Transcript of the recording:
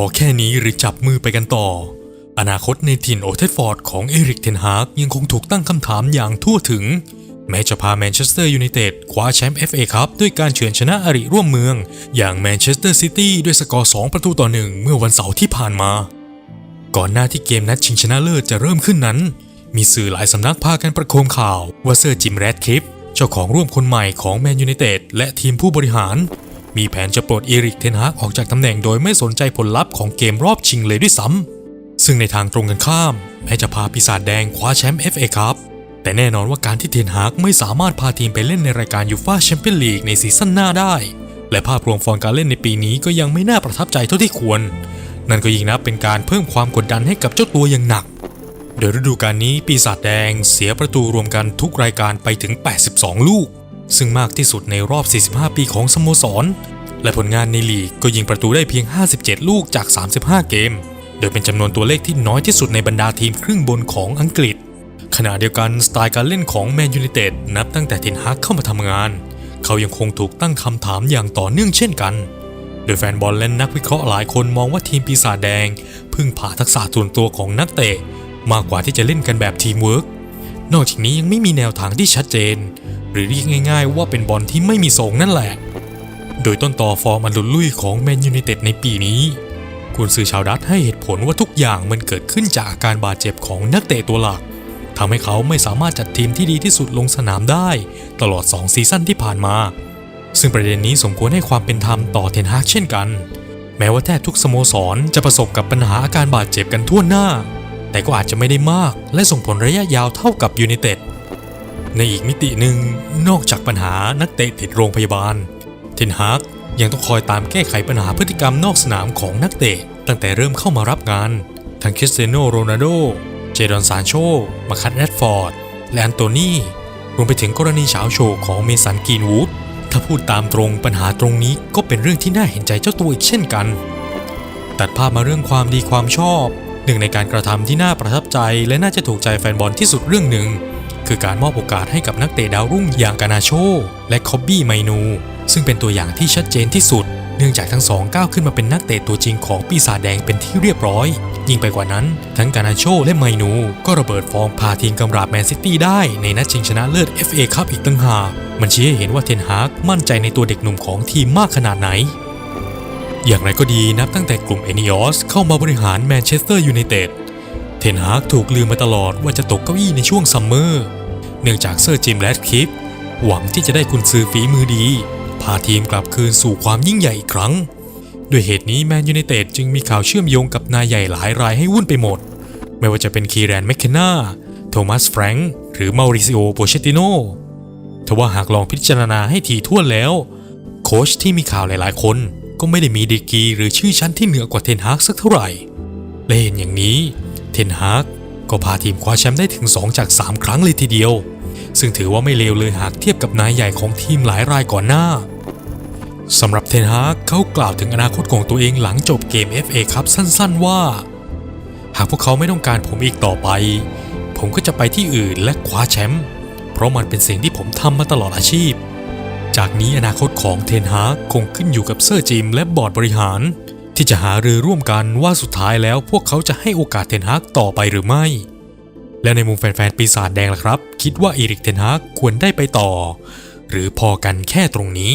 อแค่นี้หรือจับมือไปกันต่อ อนาคตในถิ่นโอเทฟฟอร์ดของเอริกเทนฮากยังคงถูกตั้งคำถามอย่างทั่วถึง แม้จะพาแมนเชสเตอร์ยูไนเต็ดคว้าแชมป์ FA คัพด้วยการเฉือนชนะอริร่วมเมือง อย่างแมนเชสเตอร์ซิตี้ด้วยสกอร์ 2 ประตูต่อหนึ่งเมื่อวันเสาร์ที่ผ่านมา ก่อนหน้าที่เกมนัดชิงชนะเลิศจะเริ่มขึ้นนั้น มีสื่อหลายสำนักพากันประโคมข่าวว่าเซอร์จิมแรดคลิฟเจ้าของร่วมคนใหม่ของแมนยูไนเต็ดและทีมผู้บริหาร มีแผนจะปลดเอริกเทนฮากออกจากตำแหน่งโดยไม่สนใจผลลัพธ์ของเกมรอบชิงเลยด้วยซ้ำซึ่งในทางตรงกันข้าม แม้จะพาปีศาจแดงคว้าแชมป์ FA คัพแต่แน่นอนว่าการที่เทนฮากไม่สามารถพาทีมไปเล่นในรายการยูฟ่าแชมเปี้ยนลีกในซีซั่นหน้าได้ และภาพรวมฟอร์มการเล่นในปีนี้ก็ยังไม่น่าประทับใจเท่าที่ควร นั่นก็ยิ่งนับเป็นการเพิ่มความกดดันให้กับเจ้าตัวอย่างหนักโดยฤดูกาลนี้ปีศาจแดงเสียประตูรวมกันทุกรายการไปถึง 82 ลูก ซึ่งมากที่สุดในรอบ 45 ปีของสโมสร และผลงานในลีกก็ยิงประตูได้เพียง 57 ลูกจาก 35 เกม โดยเป็นจำนวนตัวเลขที่น้อยที่สุดในบรรดาทีมครึ่งบนของอังกฤษ ขณะเดียวกันสไตล์การเล่นของแมนยู i นเต็ดนับตั้งแต่เทนฮากเข้ามาทำงาน เขายังคงถูกตั้งคำถามอย่างต่อเนื่องเช่นกันโดยแฟนบอลและนักวิเคราะห์หลายคนมองว่าทีมปีศาจแดง พึ่งพาทักษะส่วนตัวของนักเตะ มากกว่าที่จะเล่นกันแบบทีมเวิร์กนอกจากนี้ยังไม่มีแนวทางที่ชัดเจน รือเรียกง่าย ๆ ว่าเป็นบอลที่ไม่มีทรงนั่นแหละ โดยต้นต่อฟอร์มอันหลุดลุ่ยของแมนยู i นเต็ดในปีนี้คุณซื้อชาวดัตให้เหตุผลว่าทุกอย่างมันเกิดขึ้นจากอาการบาดเจ็บของนักเตะตัวหลักทำให้เขาไม่สามารถจัดทีมที่ดีที่สุดลงสนามได้ ตลอด 2 ซีซั่นที่ผ่านมา ซึ่งประเด็นนี้สมควรให้ความเป็นธรรมต่อเทนฮากเช่นกัน แม้ว่าแทบทุกสโมสรจะประสบกับปัญหาอาการบาดเจ็บกันทั่วหน้า แต่ก็อาจจะไม่ได้มาก และส่งผลระยะยาวเท่ากับยูไนเต็ด ในอีกมิติหนึ่งนอกจากปัญหานักเตะติดโรงพยาบาล เทนฮากยังต้องคอยตามแก้ไขปัญหาพฤติกรรมนอกสนามของนักเตะ ตั้งแต่เริ่มเข้ามารับงาน ทั้งคริสเตียโนโรนัลโด เจดอนซานโช มาคัตแรดฟอร์ด และอันโตนีรวมไปถึงกรณีเฉาโชว์ของเมสันกีนวูดถ้าพูดตามตรงปัญหาตรงนี้ก็เป็นเรื่องที่น่าเห็นใจเจ้าตัวอีกเช่นกัน ตัดภาพมาเรื่องความดีความชอบ หนึ่งในการกระทำที่น่าประทับใจและน่าจะถูกใจแฟนบอลที่สุดเรื่องหนึ่ง คือการมอบโอกาสให้กับนักเตะดาวรุ่งอย่างกานาโช และคอบบี้ไมนู ซึ่งเป็นตัวอย่างที่ชัดเจนที่สุด เนื่องจากทั้งสองก้าวขึ้นมาเป็นนักเตะตัวจริงของปีศาจแดงเป็นที่เรียบร้อย ยิ่งไปกว่านั้น ทั้งกานาโชและไมนู ก็ระเบิดฟอร์มพาทีมกำราบแมนซิตี้ได้ในนัดชิงชนะเลิศ FA คัพอีกตั้งหากมันชี้ให้เห็นว่าเทนฮากมั่นใจในตัวเด็กหนุ่มของทีมมากขนาดไหนอย่างไรก็ดีนับตั้งแต่กลุ่มเอนิออสเข้ามาบริหารแมนเชสเตอร์ยูไนเต็ด เทนฮากถูกลืมมาตลอดว่าจะตกเก้าอี้ในช่วงซัมเมอร์ เนื่องจากเซอร์จิมแรดคลิฟหวังที่จะได้คุณซื้อฝีมือดี พาทีมกลับคืนสู่ความยิ่งใหญ่อีกครั้ง ด้วยเหตุนี้แมนยูไนเต็ดจึงมีข่าวเชื่อมโยงกับนายใหญ่หลายรายให้วุ่นไปหมด ไม่ว่าจะเป็นคีแรนแมคเคนนาโทมัสแฟรงค์หรือมาริซิโอโปเชติโนทว่าหากลองพิจารณาให้ถี่ถ้วนแล้ว โค้ชที่มีข่าวหลายๆ คนก็ไม่ได้มีดีกรีหรือชื่อชั้นที่เหนือกว่าเทนฮากสักเท่าไหร่และเห็นอย่างนี้ ทนฮากก็พาทีมคว้าแชมป์ได้ถึง 2 จาก 3 ครั้งเลยทีเดียว ซึ่งถือว่าไม่เลวเลยหากเทียบกับนายใหญ่ของทีมหลายรายก่อนหน้าสำหรับเทนฮากเขากล่าวถึงอนาคตของตัวเองหลังจบเกม FA ครับสั้นๆว่า หากพวกเขาไม่ต้องการผมอีกต่อไป ผมก็จะไปที่อื่นและคว้าแชมป์เพราะมันเป็นสิ่งที่ผมทำมาตลอดอาชีพ จากนี้อนาคตของเทนฮากคงขึ้นอยู่กับเซอร์จิมและบอร์ดบริหาร ที่จะหารือร่วมกันว่าสุดท้ายแล้วพวกเขาจะให้โอกาสเทนฮากต่อไปหรือไม่ และในมุมแฟนๆปีศาจแดงล่ะครับ คิดว่าอีริกเทนฮากควรได้ไปต่อ หรือพอกันแค่ตรงนี้